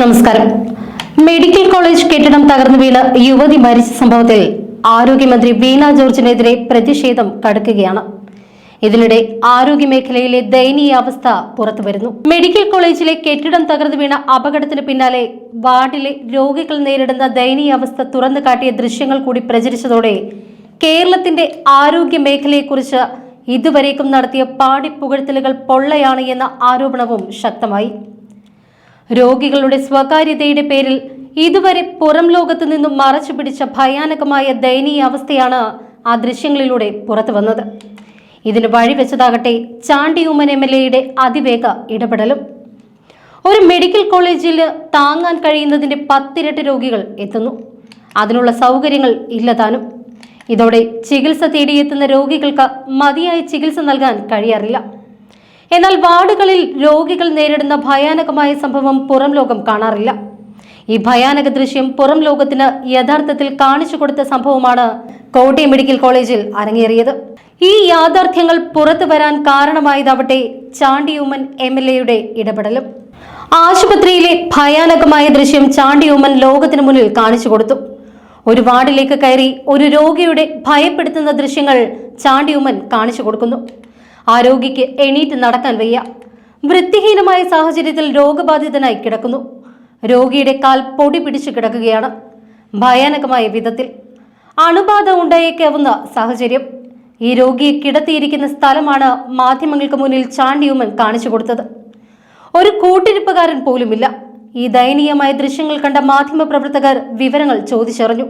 നമസ്കാരം. Medical college കെട്ടിടം തകർന്നു വീണ് യുവതി മരിച്ച സംഭവത്തിൽ ആരോഗ്യമന്ത്രി വീണ ജോർജിനെതിരെ പ്രതിഷേധം കടുക്കുകയാണ്. ഇതിനിടെ ആരോഗ്യമേഖലയിലെ ദയനീയ അവസ്ഥ പുറത്തുവരുന്നു. മെഡിക്കൽ കോളേജിലെ കെട്ടിടം തകർന്നു വീണ അപകടത്തിന് പിന്നാലെ വാർഡിലെ രോഗികൾ നേരിടുന്ന ദയനീയ അവസ്ഥ തുറന്നു കാട്ടിയ ദൃശ്യങ്ങൾ കൂടി പ്രചരിച്ചതോടെ കേരളത്തിന്റെ ആരോഗ്യ മേഖലയെക്കുറിച്ച് ഇതുവരേക്കും നടത്തിയ പാടിപ്പുകഴ്ത്തലുകൾ പൊള്ളയാണ് എന്ന ആരോപണവും ശക്തമായി. രോഗികളുടെ സ്വകാര്യതയുടെ പേരിൽ ഇതുവരെ പുറം ലോകത്തു നിന്നും മറച്ചു പിടിച്ച ഭയാനകമായ ദയനീയ അവസ്ഥയാണ് ആ ദൃശ്യങ്ങളിലൂടെ പുറത്തു വന്നത്. ഇതിന് വഴിവെച്ചതാകട്ടെ ചാണ്ടിയൂമൻ എം എൽ എയുടെ അതിവേഗ ഇടപെടലും. ഒരു മെഡിക്കൽ കോളേജിൽ താങ്ങാൻ കഴിയുന്നതിന്റെ പത്തിരട്ടി രോഗികൾ എത്തുന്നു. അതിനുള്ള സൗകര്യങ്ങൾ ഇല്ലതാനും ഇതോടെ ചികിത്സ തേടിയെത്തുന്ന രോഗികൾക്ക് മതിയായ ചികിത്സ നൽകാൻ കഴിയാറില്ല. എന്നാൽ വാർഡുകളിൽ രോഗികൾ നേരിടുന്ന ഭയാനകമായ സംഭവം പുറം ലോകം കാണാറില്ല. ഈ ഭയാനക ദൃശ്യം പുറം ലോകത്തിന് യഥാർത്ഥത്തിൽ കാണിച്ചു കൊടുത്ത സംഭവമാണ് കോട്ടയം മെഡിക്കൽ കോളേജിൽ അരങ്ങേറിയത്. ഈ യാഥാർത്ഥ്യങ്ങൾ പുറത്തു വരാൻ കാരണമായതാവട്ടെ ചാണ്ടിയൂമൻ എം എൽ എയുടെ ഇടപെടലും. ആശുപത്രിയിലെ ഭയാനകമായ ദൃശ്യം ചാണ്ടിയൂമൻ ലോകത്തിന് മുന്നിൽ കാണിച്ചു കൊടുത്തു. ഒരു വാർഡിലേക്ക് കയറി ഒരു രോഗിയുടെ ഭയപ്പെടുത്തുന്ന ദൃശ്യങ്ങൾ ചാണ്ടിയൂമൻ കാണിച്ചു കൊടുക്കുന്നു. ആ രോഗിക്ക് എണീറ്റ് നടക്കാൻ വയ്യ. വൃത്തിഹീനമായ സാഹചര്യത്തിൽ രോഗബാധിതനായി കിടക്കുന്നു. രോഗിയുടെ കാൽ പൊടി പിടിച്ചു കിടക്കുകയാണ്. ഭയാനകമായ വിധത്തിൽ അണുബാധ ഉണ്ടായേക്കാവുന്ന സാഹചര്യം. ഈ രോഗിയെ കിടത്തിയിരിക്കുന്ന സ്ഥലമാണ് മാധ്യമങ്ങൾക്ക് മുന്നിൽ ചാണ്ടിയുമൻ കാണിച്ചു കൊടുത്തത്. ഒരു കൂട്ടിരിപ്പുകാരൻ പോലുമില്ല. ഈ ദയനീയമായ ദൃശ്യങ്ങൾ കണ്ട മാധ്യമപ്രവർത്തകർ വിവരങ്ങൾ ചോദിച്ചറിഞ്ഞു.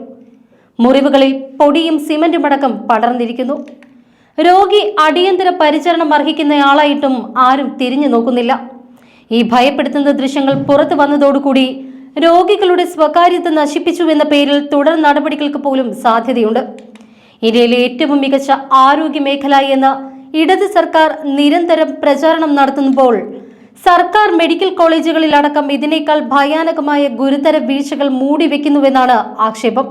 മുറിവുകളിൽ പൊടിയും സിമന്റും അടക്കം പടർന്നിരിക്കുന്നു. രോഗി അടിയന്തര പരിചരണം അർഹിക്കുന്നയാളായിട്ടും ആരും തിരിഞ്ഞു നോക്കുന്നില്ല. ഈ ഭയപ്പെടുത്തുന്ന ദൃശ്യങ്ങൾ പുറത്തു വന്നതോടുകൂടി രോഗികളുടെ സ്വകാര്യത നശിപ്പിച്ചുവെന്ന പേരിൽ തുടർ നടപടികൾക്ക് പോലും സാധ്യതയുണ്ട്. ഇന്ത്യയിലെ ഏറ്റവും മികച്ച ആരോഗ്യ മേഖല എന്ന് ഇടത് സർക്കാർ നിരന്തരം പ്രചാരണം നടത്തുമ്പോൾ സർക്കാർ മെഡിക്കൽ കോളേജുകളിലടക്കം ഇതിനേക്കാൾ ഭയാനകമായ ഗുരുതര വീഴ്ചകൾ മൂടിവെക്കുന്നുവെന്നാണ് ആക്ഷേപം.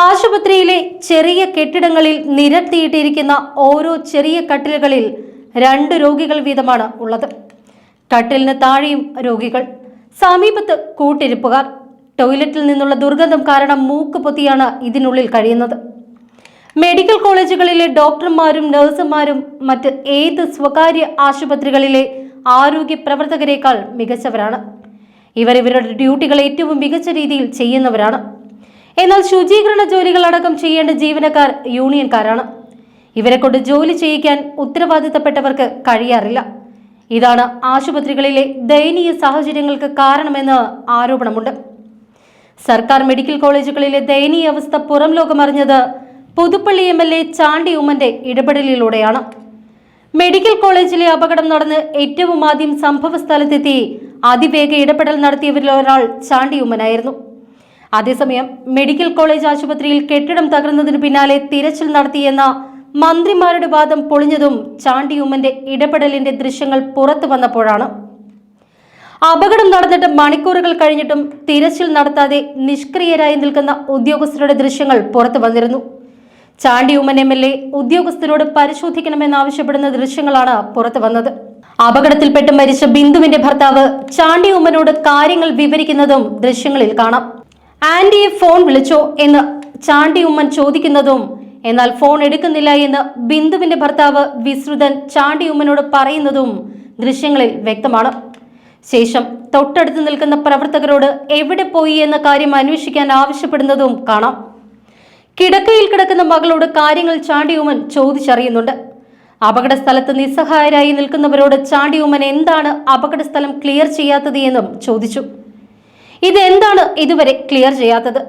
ആശുപത്രിയിലെ ചെറിയ കെട്ടിടങ്ങളിൽ നിരത്തിയിട്ടിരിക്കുന്ന ഓരോ ചെറിയ കട്ടിലുകളിൽ രണ്ട് രോഗികൾ വീതമാണ് ഉള്ളത്. കട്ടിലിന് താഴെയും രോഗികൾ സമീപത്ത് കൂട്ടിരിപ്പുകാർ ടോയ്ലറ്റിൽ നിന്നുള്ള ദുർഗന്ധം കാരണം മൂക്ക് പൊത്തിയാണ് ഇതിനുള്ളിൽ കഴിയുന്നത്. മെഡിക്കൽ കോളേജുകളിലെ ഡോക്ടർമാരും നഴ്സുമാരും മറ്റ് ഏത് സ്വകാര്യ ആശുപത്രികളിലെ ആരോഗ്യ പ്രവർത്തകരെക്കാൾ മികച്ചവരാണ്. ഇവർ ഇവരുടെ ഡ്യൂട്ടികൾ ഏറ്റവും മികച്ച രീതിയിൽ ചെയ്യുന്നവരാണ്. എന്നാൽ ശുചീകരണ ജോലികളടക്കം ചെയ്യേണ്ട ജീവനക്കാർ യൂണിയൻകാരാണ്. ഇവരെ കൊണ്ട് ജോലി ചെയ്യിക്കാൻ ഉത്തരവാദിത്തപ്പെട്ടവർക്ക് കഴിയാറില്ല. ഇതാണ് ആശുപത്രികളിലെ ദയനീയ സാഹചര്യങ്ങൾക്ക് കാരണമെന്ന് ആരോപണമുണ്ട്. സർക്കാർ മെഡിക്കൽ കോളേജുകളിലെ ദയനീയ അവസ്ഥ പുറം ലോകമറിഞ്ഞത് Puthuppally M L A Chandy ഉമ്മന്റെ ഇടപെടലിലൂടെയാണ്. മെഡിക്കൽ കോളേജിലെ അപകടം നടന്ന് ഏറ്റവും ആദ്യം സംഭവ സ്ഥലത്തെത്തി അതിവേഗ ഇടപെടൽ നടത്തിയവരിൽ ഒരാൾ ചാണ്ടി ഉമ്മനായിരുന്നു. അതേസമയം മെഡിക്കൽ കോളേജ് ആശുപത്രിയിൽ കെട്ടിടം തകർന്നതിന് പിന്നാലെ തിരച്ചിൽ നടത്തിയെന്ന മന്ത്രിമാരുടെ വാദം പൊളിഞ്ഞതും ചാണ്ടി ഉമ്മന്റെ ഇടപെടലിന്റെ ദൃശ്യങ്ങൾ പുറത്തു വന്നപ്പോഴാണ്. അപകടം നടന്നിട്ട് മണിക്കൂറുകൾ കഴിഞ്ഞിട്ടും തിരച്ചിൽ നടത്താതെ നിഷ്ക്രിയരായി നിൽക്കുന്ന ഉദ്യോഗസ്ഥരുടെ ദൃശ്യങ്ങൾ പുറത്തു വന്നിരുന്നു. Chandy Oommen M L A ഉദ്യോഗസ്ഥരോട് പരിശോധിക്കണമെന്നാവശ്യപ്പെടുന്ന ദൃശ്യങ്ങളാണ് പുറത്തു വന്നത്. അപകടത്തിൽപ്പെട്ട് മരിച്ച ബിന്ദുവിന്റെ ഭർത്താവ് ചാണ്ടി ഉമ്മനോട് കാര്യങ്ങൾ വിവരിക്കുന്നതും ദൃശ്യങ്ങളിൽ കാണാം. ആന്റിയെ ഫോൺ വിളിച്ചോ എന്ന് ചാണ്ടി ഉമ്മൻ ചോദിക്കുന്നതും എന്നാൽ ഫോൺ എടുക്കുന്നില്ല എന്ന് ബിന്ദുവിന്റെ ഭർത്താവ് വിശ്രുതൻ ചാണ്ടി ഉമ്മനോട് പറയുന്നതും ദൃശ്യങ്ങളിൽ വ്യക്തമാണ്. ശേഷം തൊട്ടടുത്ത് നിൽക്കുന്ന പ്രവർത്തകരോട് എവിടെ പോയി എന്ന കാര്യം അന്വേഷിക്കാൻ ആവശ്യപ്പെടുന്നതും കാണാം. കിടക്കയിൽ കിടക്കുന്ന മകളോട് കാര്യങ്ങൾ ചാണ്ടിയുമ്മൻ ചോദിച്ചറിയുന്നുണ്ട്. അപകട സ്ഥലത്ത് നിസ്സഹായരായി നിൽക്കുന്നവരോട് ചാണ്ടിയുമ്മൻ എന്താണ് അപകട സ്ഥലം ക്ലിയർ ചെയ്യാത്തത് എന്നും ചോദിച്ചു. ഇതെന്താണ് ഇതുവരെ ക്ലിയർ ചെയ്യാത്തത്?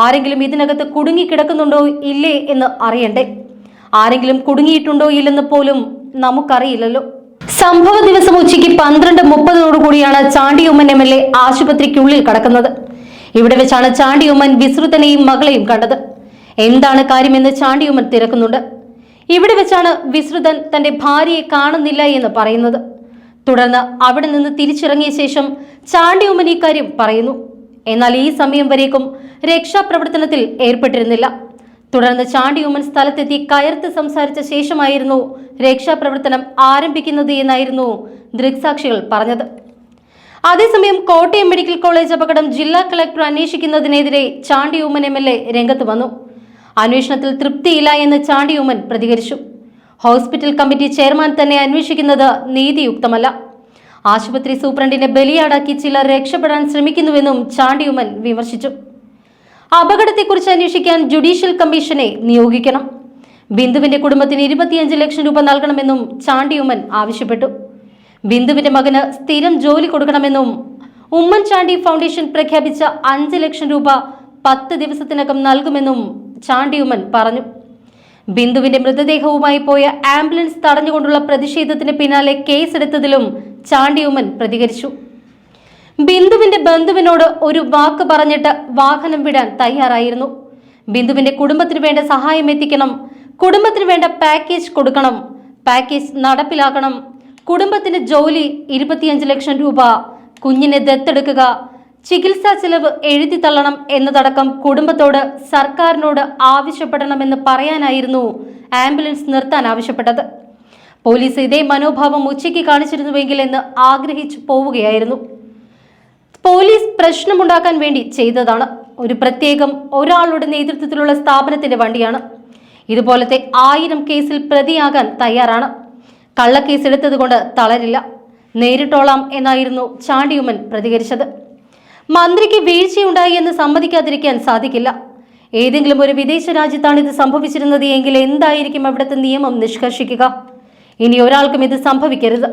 ആരെങ്കിലും ഇതിനകത്ത് കുടുങ്ങിക്കിടക്കുന്നുണ്ടോ ഇല്ലേ എന്ന് അറിയണ്ടേ? ആരെങ്കിലും കുടുങ്ങിയിട്ടുണ്ടോ ഇല്ലെന്ന് പോലും നമുക്കറിയില്ലല്ലോ. സംഭവ ദിവസം ഉച്ചയ്ക്ക് പന്ത്രണ്ട് മുപ്പതോടുകൂടിയാണ് ചാണ്ടിയുമ്മൻ എം എൽ എ ആശുപത്രിക്കുള്ളിൽ കടക്കുന്നത്. ഇവിടെ വെച്ചാണ് ചാണ്ടിയുമ്മൻ വിസ്തൃതനെയും മകളെയും കണ്ടത്. എന്താണ് കാര്യമെന്ന് ചാണ്ടിയുമ്മൻ തിരക്കുന്നുണ്ട്. ഇവിടെ വെച്ചാണ് വിസ്തൃതൻ തന്റെ ഭാര്യയെ കാണുന്നില്ല എന്ന് പറയുന്നത്. തുടർന്ന് അവിടെ നിന്ന് തിരിച്ചിറങ്ങിയ ശേഷം ചാണ്ടിയുമ്മൻ ഇക്കാര്യം പറയുന്നു. എന്നാൽ ഈ സമയം വരേക്കും രക്ഷാപ്രവർത്തനത്തിൽ ഏർപ്പെട്ടിരുന്നില്ല. തുടർന്ന് ചാണ്ടി ചാണ്ടിയുമ്മൻ സ്ഥലത്തെത്തി കയർത്ത് സംസാരിച്ച ശേഷമായിരുന്നു രക്ഷാപ്രവർത്തനം ആരംഭിക്കുന്നത് എന്നായിരുന്നു ദൃക്സാക്ഷികൾ പറഞ്ഞത്. അതേസമയം കോട്ടയം മെഡിക്കൽ കോളേജ് അപകടം ജില്ലാ collector അന്വേഷിക്കുന്നതിനെതിരെ Chandy Oommen M L A രംഗത്ത് വന്നു. അന്വേഷണത്തിൽ തൃപ്തിയില്ല എന്ന് ചാണ്ടി ഉമ്മൻ പ്രതികരിച്ചു. ഹോസ്പിറ്റൽ കമ്മിറ്റി ചെയർമാൻ തന്നെ അന്വേഷിക്കുന്നത് നീതിയുക്തമല്ല. ആശുപത്രി സൂപ്രണ്ടിനെ ബലിയാടാക്കി ചിലർ രക്ഷപ്പെടാൻ ശ്രമിക്കുന്നുവെന്നും ചാണ്ടിയുമൻ വിമർശിച്ചു. അപകടത്തെക്കുറിച്ച് അന്വേഷിക്കാൻ ജുഡീഷ്യൽ കമ്മീഷനെ നിയോഗിക്കണം. ബിന്ദുവിന്റെ കുടുംബത്തിന് ഇരുപത്തിയഞ്ച് ലക്ഷം രൂപ നൽകണമെന്നും ചാണ്ടിയുമ്മൻ ആവശ്യപ്പെട്ടു. ബിന്ദുവിന്റെ മകന് സ്ഥിരം ജോലി കൊടുക്കണമെന്നും ഉമ്മൻചാണ്ടി ഫൗണ്ടേഷൻ പ്രഖ്യാപിച്ച അഞ്ച് ലക്ഷം രൂപ പത്ത് ദിവസത്തിനകം നൽകുമെന്നും ചാണ്ടിയുമ്മൻ പറഞ്ഞു. ബിന്ദുവിന്റെ മൃതദേഹവുമായി പോയ ആംബുലൻസ് തടഞ്ഞുകൊണ്ടുള്ള പ്രതിഷേധത്തിന് പിന്നാലെ കേസെടുത്തതിലും ചാണ്ടിയുമ്മൻ പ്രതികരിച്ചു. ബിന്ദുവിന്റെ ബന്ധുവിനോട് ഒരു വാക്ക് പറഞ്ഞിട്ട് വാഹനം വിടാൻ തയ്യാറായിരുന്നു. ബിന്ദുവിന്റെ കുടുംബത്തിന് വേണ്ട സഹായം എത്തിക്കണം. കുടുംബത്തിന് വേണ്ട പാക്കേജ് കൊടുക്കണം. പാക്കേജ് നടപ്പിലാക്കണം. കുടുംബത്തിന് ജോലി ഇരുപത്തിയഞ്ച് ലക്ഷം രൂപ. കുഞ്ഞിനെ ദത്തെടുക്കുക. ചികിത്സാ ചെലവ് എഴുതി തള്ളണം എന്നതടക്കം കുടുംബത്തോട് സർക്കാരിനോട് ആവശ്യപ്പെടണമെന്ന് പറയാനായിരുന്നു ആംബുലൻസ് നിർത്താൻ ആവശ്യപ്പെട്ടത്. പോലീസ് ഇതേ മനോഭാവം ഉച്ചയ്ക്ക് കാണിച്ചിരുന്നുവെങ്കിൽ എന്ന് ആഗ്രഹിച്ചു പോവുകയായിരുന്നു. പോലീസ് പ്രശ്നമുണ്ടാക്കാൻ വേണ്ടി ചെയ്തതാണ്. ഒരു പ്രത്യേകം ഒരാളുടെ നേതൃത്വത്തിലുള്ള സ്ഥാപനത്തിന്റെ വണ്ടിയാണ്. ഇതുപോലത്തെ ആയിരം കേസിൽ പ്രതിയാകാൻ തയ്യാറാണ്. കള്ളക്കേസ് എടുത്തതുകൊണ്ട് തളരില്ല. നേരിട്ടോളാം എന്നായിരുന്നു ചാണ്ടിയുമ്മൻ പ്രതികരിച്ചത്. മന്ത്രിക്ക് വീഴ്ചയുണ്ടായി എന്ന് സമ്മതിക്കാതിരിക്കാൻ സാധിക്കില്ല. ഏതെങ്കിലും ഒരു വിദേശ രാജ്യത്താണ് ഇത് സംഭവിച്ചിരുന്നത് എങ്കിൽ എന്തായിരിക്കും അവിടുത്തെ നിയമം നിഷ്കർഷിക്കുക? ഇനി ഒരാൾക്കും ഇത് സംഭവിക്കരുത്.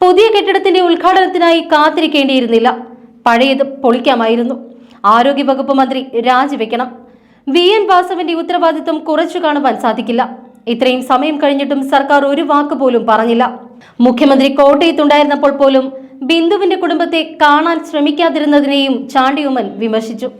പുതിയ കെട്ടിടത്തിന്റെ ഉദ്ഘാടനത്തിനായി കാത്തിരിക്കേണ്ടിയിരുന്നില്ല. പഴയത് പൊളിക്കാമായിരുന്നു. ആരോഗ്യവകുപ്പ് മന്ത്രി രാജിവെക്കണം. വി എൻ വാസവന്റെ ഉത്തരവാദിത്വം കുറച്ചു കാണുവാൻ സാധിക്കില്ല. ഇത്രയും സമയം കഴിഞ്ഞിട്ടും സർക്കാർ ഒരു വാക്ക് പോലും പറഞ്ഞില്ല. മുഖ്യമന്ത്രി കോട്ടയത്തുണ്ടായിരുന്നപ്പോൾ പോലും ബിന്ദുവിന്റെ കുടുംബത്തെ കാണാൻ ശ്രമിക്കാതിരുന്നതിനെയും ചാണ്ടിയുമൻ വിമർശിച്ചു.